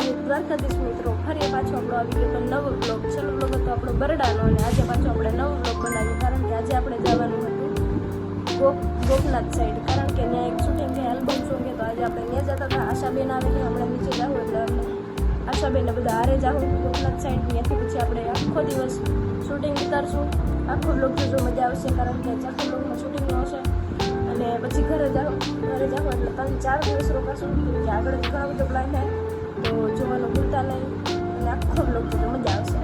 જે દ્વારકાધીશ મિત્રો, ફરી પાછો આપણો આવી ગયો નવો બ્લોગ છેલ્લો બ્લોગ હતો આપણો બરડાનો અને આજે પાછો આપણે નવો બ્લોગ બનાવ્યો કારણ કે આજે આપણે જવાનું હતું ગોપ, ગોપનાથ સાઈડ કારણ કે ત્યાં એક શૂટિંગ કે આલ્બમ કે તો આજે આપણે ત્યાં જતા હતા. આશાબેન આવે છે, હમણાં નીચે જાવ એટલે અમને આશાબેન બધા હારે જાવું ગોપનાથ સાઈડ ત્યાંથી પછી આપણે આખો દિવસ શૂટિંગ ઉતારશું. આખો બ્લોગ જોજો, મજા આવશે, કારણ કે આખો બ્લોગમાં શૂટિંગ આવશે. અને પછી ઘરે જાઓ ઘરે જાઓ એટલે ત્રણ ચાર દિવસ રોકાશું. કે આગળ ઘણા બધો પ્લાન થાય. તો જોવાનું ભૂલતા નહીં. અને આખો બ્લોગ જોજો મજા આવશે.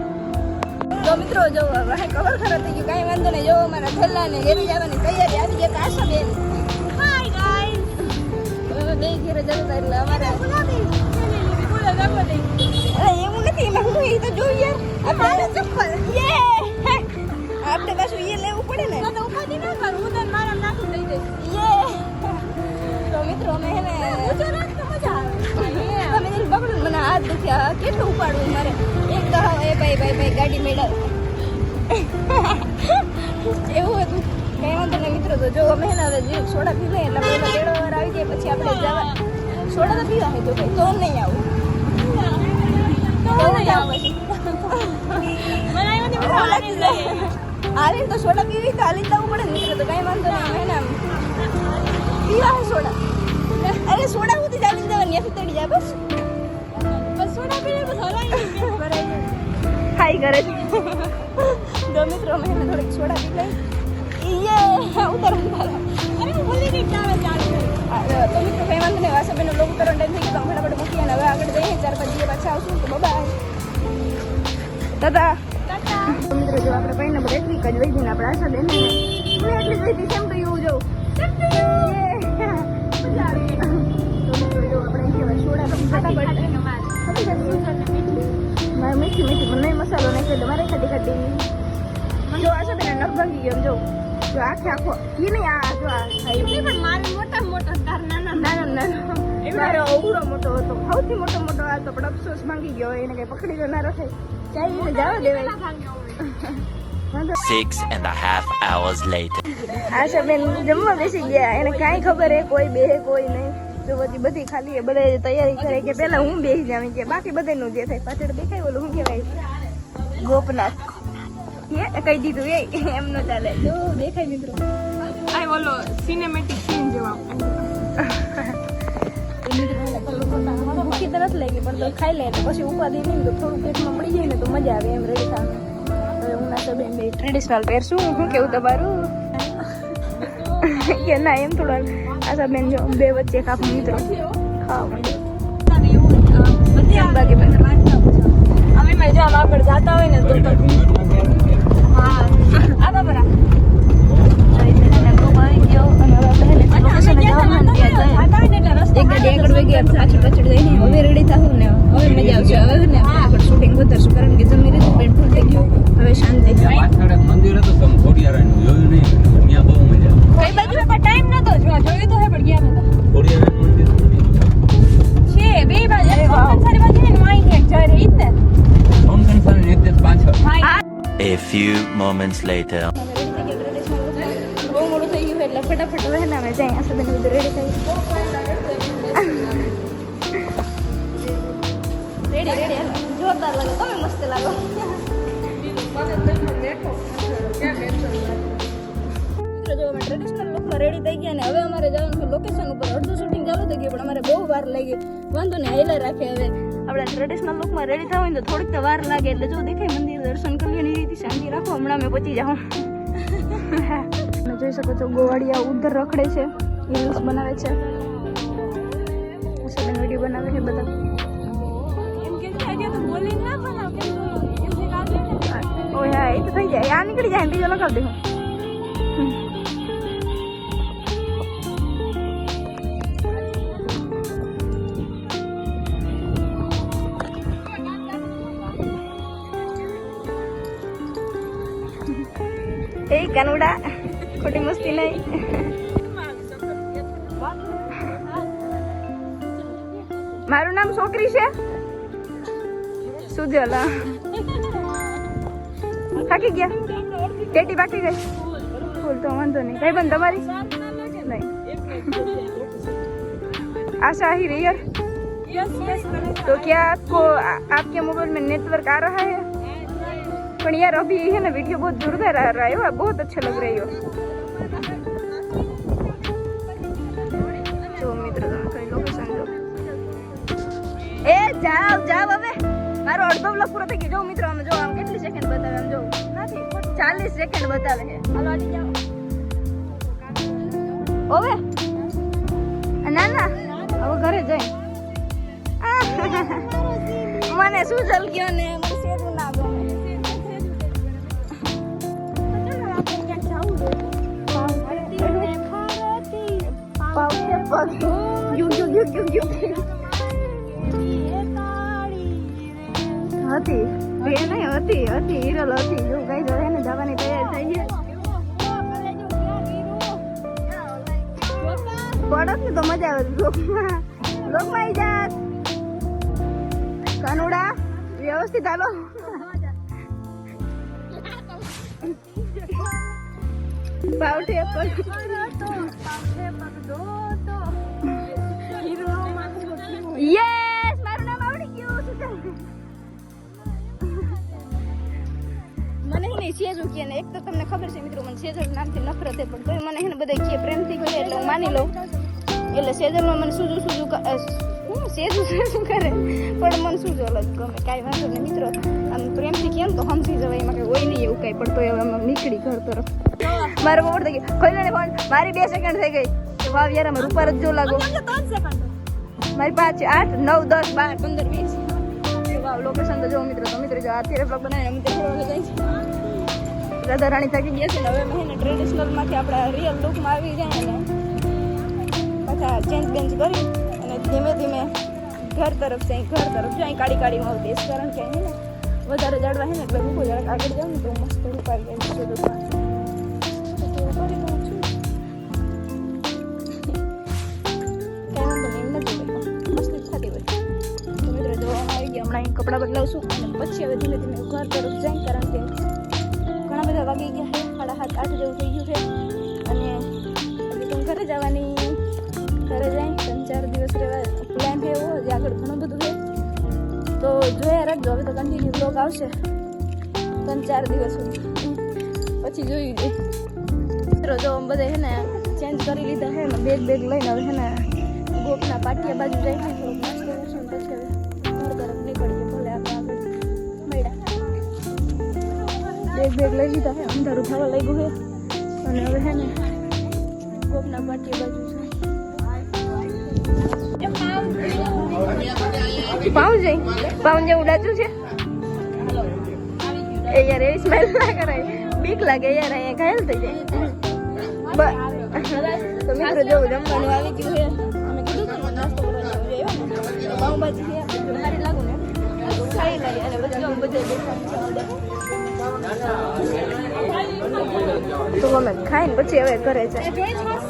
તો મિત્રો જો હવે ખબર ખરાબ થઈ ગયું કાંઈ વાંધો નહીં. જો મારા છેલ્લાને ઘેરી જવાની તૈયારી આવી ગયા આશા બેન બે ઘેરે જતા એટલે અમારે અરે એવું નથી એમાં હું એ તો જોઈએ. આપણે ચપ્પલ આપણે પાછું એ લેવું પડે ને. તો ઉપાધી ના કરું. હું તને મારા નાખું દઈ દઈશ. યે તો મિત્રો અમે હે ને ને મને કેટલું ઉપાડવું મારે? એક તો હા એ ભાઈ ભાઈ ભાઈ, ગાડી મેળવ. એવું હતું. કઈ વાંધો નહીં મિત્રો, તો જો અમે ને જે સોડા પીવે એટલે પહેલા તેડો વાર આવી જાય પછી આપણે જવા સોડા તો પીવા હે ભાઈ, તો નહીં આવું. તો નહીં આવે હાલી તો સોડા પીવી, તો હાલી જવું પડે ને મિત્રો, તો કઈ વાંધો નહીં ને પીવા હે સોડા. અરે સોડા સુધી ચાલી જવાની ત્યાંથી તડી જાય બસ. હાઈ કરે છે દો મિત્રો અમે એને થોડીક છોડા પી લઈ યે ઉતર અરે હું ભૂલી ગઈ ચાલે ચાલે તો મિત્રો કઈ વાંધો નહીં. વાસાબેનનો લોક ઉતરવાનો ટાઈમ થઈ ગયો તો ફટાફટ મૂકી અને હવે આગળ જઈએ. ચાર પાંચ દિવસ પાછા આવશું. તો બાય દાદા મિત્રો જો આપણે ભાઈને એટલી જ વહી જઈને આપણે આશા બેન મેં એટલી જ વહી દીધી કેમ તો એવું જો? મજા આવી તો મિત્રો જો આપણે અહીં છોડા ફટાફટ. મારે મીઠી મીઠી પણ મસાલો નાખ્યો એટલે મારે ખાટી ખાટી જો આશા બેન નખ ભાગી ગયો જો. જો આખે આખો ઈ નહીં આ જો આ પણ મારે મોટા મોટા તાર નાના નાના નાના. મારો મોટો હતો. સૌથી મોટો મોટો આ તો પણ અફસોસ માંગી ગયો એને કઈ પકડી તો ના રખાય ચાઈ ને જવા દેવાય. Six and a half hours later. આશા બેન જમવા બેસી ગયા. એને કાંઈ ખબર હે કોઈ બે કોઈ નહીં. તો બધી બધી ખાલી બધા તૈયારી કરે કે પેલા હું બેસી જાવ કે બાકી બધાનું જે થાય પાછળ દેખાય ઓલું હું કહેવાય? ગોપનાથ. એ કહી દીધું એ? એમ ન ચાલે. જો દેખાય મિત્રો. આ ઓલો સિનેમેટિક સીન જેવા ભૂખી તરસ લાગી પણ તો ખાઈ લે. પછી ઉપાધિ નહીં તો થોડું પેટમાં મળી જાય ને તો મજા આવે એમ રેડી હવે હું ના બે ટ્રેડિશનલ પહેરશું શું? કેવું તમારું? કે ના એમ થોડા આશા બેન જો, બે વચ્ચે કાપ મિત્રો ખાવા બાકી અમે મેં જો આગળ જતા હોય ને તો હા. આ બરાબર એક ગાડી આગળ વહી રેડી થવું ને મજા ને આગળ શૂટિંગ વધારશું કારણ કે જમી લીધું પેટ ફૂલ થઈ ગયું હવે શાંતિ મંદિર હતું તમે ખોડિયારાનું જોયું નહીં ત્યાં જોયું તો હે પણ ગયા છે બે બાજુ બાજુ ને એક પાછળ A few moments later. Ready લાગે. તમે ટ્રેડિશનલ લુકમાં રેડી થઈ ગયા અને હવે અમારે જવાનું લોકેશન ઉપર. અડધું શૂટિંગ ચાલુ થઈ પણ અમારે બહુ વાર લાગી. વાંધો ને હેલા રાખે હવે. આપણે ટ્રેડિશનલ લુકમાં રેડી થવા હોય તો થોડીક તો વાર લાગે. એટલે જો દેખાય મંદિર દર્શન કરી લે રીતે શાંતિ રાખો, હમણાં અમે પહોંચી જાઉં. તમે જોઈ શકો છો, ગોવાળિયા ઉધર રખડે છે. બનાવે છે. વીડિયો બનાવે છે બધા. બોલી ના બનાવ કે એમ કે કાલે ઓય હા એ તો થઈ જાય આ નીકળી જાય બીજો લગાવી એ કનુડા ખોટી મસ્તી નહીં મારું નામ છોકરી છે સુજલા થાકી ગયા ટેટી બાકી ગઈ ફૂલ તો વાંધો નહીં કઈ બંધ તમારી નહીં આશા આહી રિયર यस यस तो क्या आपको आ, आपके मोबाइल में नेटवर्क आ रहा है पर यार अभी है ना वीडियो बहुत जोरदार आ रहा है आप बहुत अच्छा लग रही हो જો મિત્રો તમે કઈ લોકેશન જો એ જાવ જાવ હવે મારો અડધો બ્લોક પૂરો થઈ ગયો. જો મિત્રો આમ જો આમ કેટલી સેકન્ડ બતાવે આમ જો. નથી ચાલીસ સેકન્ડ બતાવે છે. હાલો આટી જાઓ. ઓવે. ના ના. હવે ઘરે જઈ. મને શું જલ ગયો ને? મને ના ગમે. પગ યુ યુ યુ યુ યુ. હતી. બે નહીં, હતી હતી હિરલ હતી. જો કઈ જો એને જવાની તૈયાર થઈ પડત ને તો મજા આવે લોકમાં જાત કનુડા, વ્યવસ્થિત હાલો. પાવઠે પર યસ સેજુ કે ને એક તો તમને ખબર છે મિત્રો મને સેજલ નામથી નફરત છે પણ તોય મને એને બધા કે પ્રેમથી કહે એટલે હું માની લઉં. એટલે સેજલમાં મને સુજુ સુજુ હું સેજુ સેજુ કરે? પણ મને સુજુ અલગ ગમે કાંઈ વાંધો નહીં મિત્રો. આમ પ્રેમથી કેમ તો સમજી જવાય એમાં કંઈ હોય નહીં એવું કાંઈ પણ તોય હવે નીકળી ઘર તરફ. મારો બપોર થઈ ગયો. ખોઈ ને ફોન મારી બે સેકન્ડ થઈ ગઈ. વાવ યાર અમારે ઉપર જ જો લાગો. મારી પાંચ આઠ નવ દસ બાર પંદર વીસ. વાવ લોકેશન તો જો મિત્રો તો મિત્રો જો અત્યારે બ્લોગ બનાવીને મિત્રો રાધા રાણી થાકી ગયા છે ને હવે મહિને ટ્રેડિશનલમાંથી આપણા રિયલ લુકમાં આવી જાય ને. પાછા ચેન્જ બેન્જ કરી અને ધીમે ધીમે ઘર તરફ છે, ઘર તરફ જાય કાળી કાળીમાં આવતી હશે. કારણ કે હે ને વધારે જાડવા હે ને એટલે મૂકો જરાક આગળ જાઉં ને તો મસ્ત રૂપાઈ જાય છે છું કપડાં બદલાવશું અને પછી હવે ધીમે ધીમે ઘર તરફ જાય કારણ કે ઘણા બધા વાગી ગયા છે. સાડા સાત, આઠ જેવું થઈ ગયું છે. અને હજી ઘરે જવાની? ઘરે જાય, ત્રણ ચાર દિવસ રહેવા પ્લાન છે એવો હજી આગળ ઘણું બધું છે. તો જોયા રાખજો. હવે તો કન્ટિન્યુ બ્લોગ આવશે. ત્રણ ચાર દિવસ પછી જોઈ છે. મિત્રો, જો બધા છે ને ચેન્જ કરી લીધા છે ને બેગ બેગ લઈને હવે છે ને ગોપના પાટિયા બાજુ જાય બેગ બેગ લઈ લીધા છે અંધારું થવા લાગ્યું છે અને હવે છે ને ગોપના પાટી બાજુ છે. પાઉં જઈ પાઉં જેવું ડાચું છે? એ યાર એવી સ્મેલ ના કરાય. બીક લાગે યાર, અહીંયા ઘાયલ થઈ જાય. તો જમવાનું આવી ગયું છે અમે કીધું નાસ્તો કરવા જવું જોઈએ એમ. છે. સારી લાગુ ને. ખાઈ લઈએ અને બધા બધે. તો ખાઈ ખાઈને પછી હવે ઘરે જાય.